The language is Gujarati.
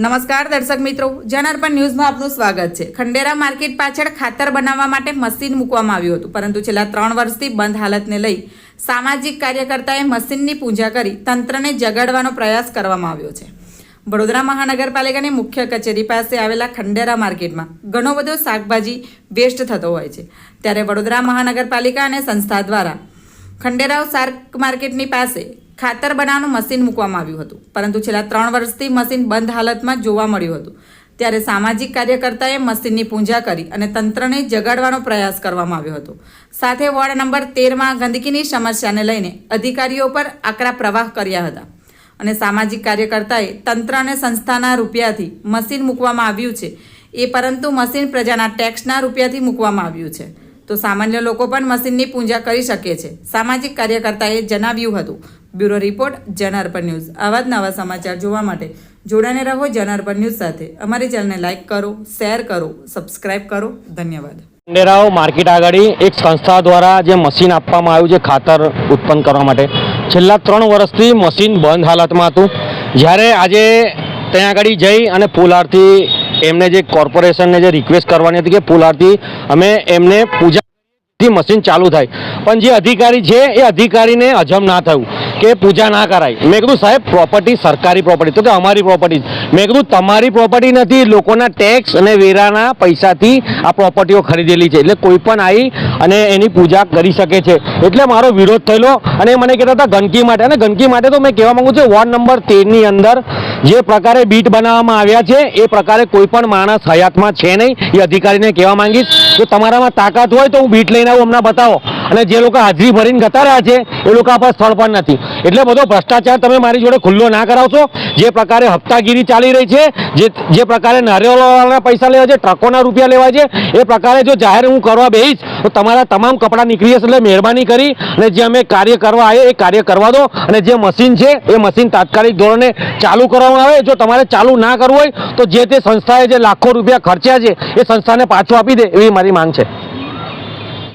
નમસ્કાર દર્શક મિત્રો, જનાર્પણ ન્યૂઝમાં આપનું સ્વાગત છે. ખંડેરા માર્કેટ પાછળ ખાતર બનાવવા માટે મશીન મૂકવામાં આવ્યું હતું, પરંતુ છેલ્લા ત્રણ વર્ષથી બંધ હાલતને લઈ સામાજિક કાર્યકર્તાએ મશીનની પૂજા કરી તંત્રને જગાડવાનો પ્રયાસ કરવામાં આવ્યો છે. વડોદરા મહાનગરપાલિકાની મુખ્ય કચેરી પાસે આવેલા ખંડેરા માર્કેટમાં ઘણો બધો શાકભાજી વેસ્ટ થતો હોય છે. ત્યારે વડોદરા મહાનગરપાલિકા અને સંસ્થા દ્વારા ખંડેરાવ શાક માર્કેટની પાસે ખાતર બનાવવાનું મશીન મૂકવામાં આવ્યું હતું. પરંતુ છેલ્લા ત્રણ વર્ષથી મશીન બંધ હાલતમાં જોવા મળ્યું હતું. ત્યારે સામાજિક કાર્યકર્તાએ મશીનની પૂજા કરી અને તંત્રને જગાડવાનો પ્રયાસ કરવામાં આવ્યો હતો. સાથે વોર્ડ નંબર તેરમાં ગંદકીની સમસ્યાને લઈને અધિકારીઓ પર આકરા પ્રવાહ કર્યા હતા. અને સામાજિક કાર્યકર્તાએ તંત્ર અને સંસ્થાના રૂપિયાથી મશીન મૂકવામાં આવ્યું છે. એ પરંતુ મશીન પ્રજાના ટેક્સના રૂપિયાથી મૂકવામાં આવ્યું છે. તો સામાન્ય લોકો પણ મશીનની પૂજા કરી શકે છે. સામાજિક કાર્યકર્તાએ જણાવ્યું હતું. Bureau report, Janarpan news. આવા જ નવા સમાચાર જોવા માટે જોડાને રહો જનાર્પણ ન્યૂઝ સાથે. અમારી ચેનલને લાઇક કરો, શેર કરો, સબસ્ક્રાઇબ કરો. ધન્યવાદ. ખંડેરાવ માર્કેટ આગળ એક સંસ્થા દ્વારા જે મશીન આપવામાં આવ્યું છે, ખાતર ઉત્પન્ન કરવા માટે. છેલ્લા ત્રણ વર્ષથી મશીન બંધ હાલતમાં હતું. જ્યારે આજે ત્યાં આગળ જઈ અને પુલારથી એમને જે કોર્પોરેશનને જે રિક્વેસ્ટ કરવાની હતી કે પુલારથી અમે એમને પૂજા થી મશીન ચાલુ થાય. પણ જે અધિકારી છે, એ અધિકારીને અજમ ના થયું કે પૂજા ના કરાય. મેં કીધું, સાહેબ પ્રોપર્ટી સરકારી પ્રોપર્ટી તો કે, અમારી પ્રોપર્ટી મેં કીધું, તમારી પ્રોપર્ટી નથી. લોકોના ટેક્સ અને વેરાના પૈસાથી આ પ્રોપર્ટીઓ ખરીદેલી છે. એટલે કોઈ પણ આવી અને એની પૂજા કરી શકે છે. એટલે મારો વિરોધ થયેલો અને મને કહેતા હતા, ગંદકી માટે. અને ગંદકી માટે તો મેં કહેવા માંગુ છું, વોર્ડ નંબર તેરની અંદર જે પ્રકારે બીટ બનાવવામાં આવ્યા છે, એ પ્રકારે કોઈ પણ માણસ હયાતમાં છે નહીં. એ અધિકારીને કહેવા માંગીશ, જો તમારામાં તાકાત હોય તો હું બીટ લઈને આવું હમણાં બતાવો. અને જે લોકો હાજરી ભરીને જતા રહ્યા છે, એ લોકો આપણા સ્થળ પર નથી. એટલે બધો ભ્રષ્ટાચાર તમે મારી જોડે ખુલ્લો ના કરાવશો. જે પ્રકારે હપ્તાગીરી ચાલી રહી છે, જે જે પ્રકારે નારિયેળવાળાના પૈસા લેવા છે, ટ્રકોના રૂપિયા લેવા છે, એ પ્રકારે જો જાહેર હું કરવા બેહીશ તો તમારા તમામ કપડાં નીકળી જશે એટલે મહેરબાની કરી અને જે અમે કાર્ય કરવા આવ્યા એ કાર્ય કરવા દો. અને જે મશીન છે, એ મશીન તાત્કાલિક ધોરણે ચાલુ કરવામાં આવે. જો તમારે ચાલુ ના કરવું હોય, તો જે તે સંસ્થાએ જે લાખો રૂપિયા ખર્ચ્યા છે, એ સંસ્થાને પાછું આપી દે, એવી મારી માંગ છે.